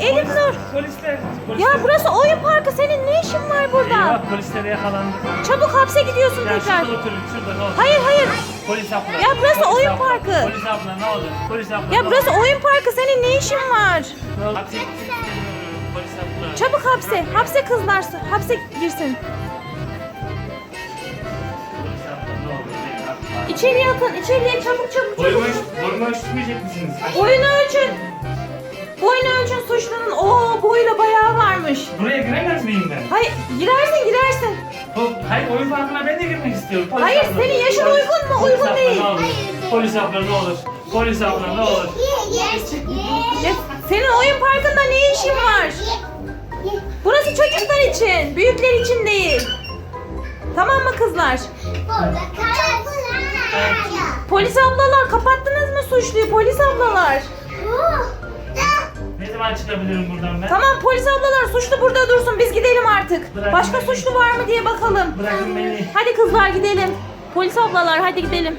Elif Polis- Nur. Polisler. polisler. Ya burası oyun parkı. Senin ne işin var burada? Eyvah polislere yakalandık. Çabuk hapse gidiyorsun Ya tekrar. şurada oturun şurada ne olur. Hayır hayır. Polis abla. Ya burası Polis oyun abla, parkı. Polis abla ne olur. Polis abla ne Ya olur. burası oyun parkı. Senin ne işin var? Ne olur. Hapse. Polis abla. Çabuk hapse. Hapse kızlar. Hapse girsin. Polis abla ne olur. İçeriye atın. İçeriye çabuk çabuk çabuk. boyumu ölçmeyecek misiniz? Boyunu ölçün. Boyunu ölçün suçlunun. Oo boyuyla bayağı varmış. Buraya giremez miyim ben? Hayır girersin girersin. Bu- Hayır oyun parkına ben de girmek istiyorum. Polis Hayır, abla. senin yaşın Polis- uygun mu? Polis Uygun abla, değil. Ne olur. Polis abla ne olur. Polis abla ne olur. Ya, senin oyun parkında ne işin var? Burası çocuklar için. Büyükler için değil. Tamam mı kızlar? Polis ablalar kapattınız mı suçluyu? Polis ablalar. Ne zaman çıkabilirim buradan ben? Tamam polis ablalar suçlu burada dursun. Biz gidelim artık. Bırakın Başka beni. suçlu var mı diye bakalım. Bırakın beni. Hadi kızlar gidelim. Polis ablalar hadi gidelim.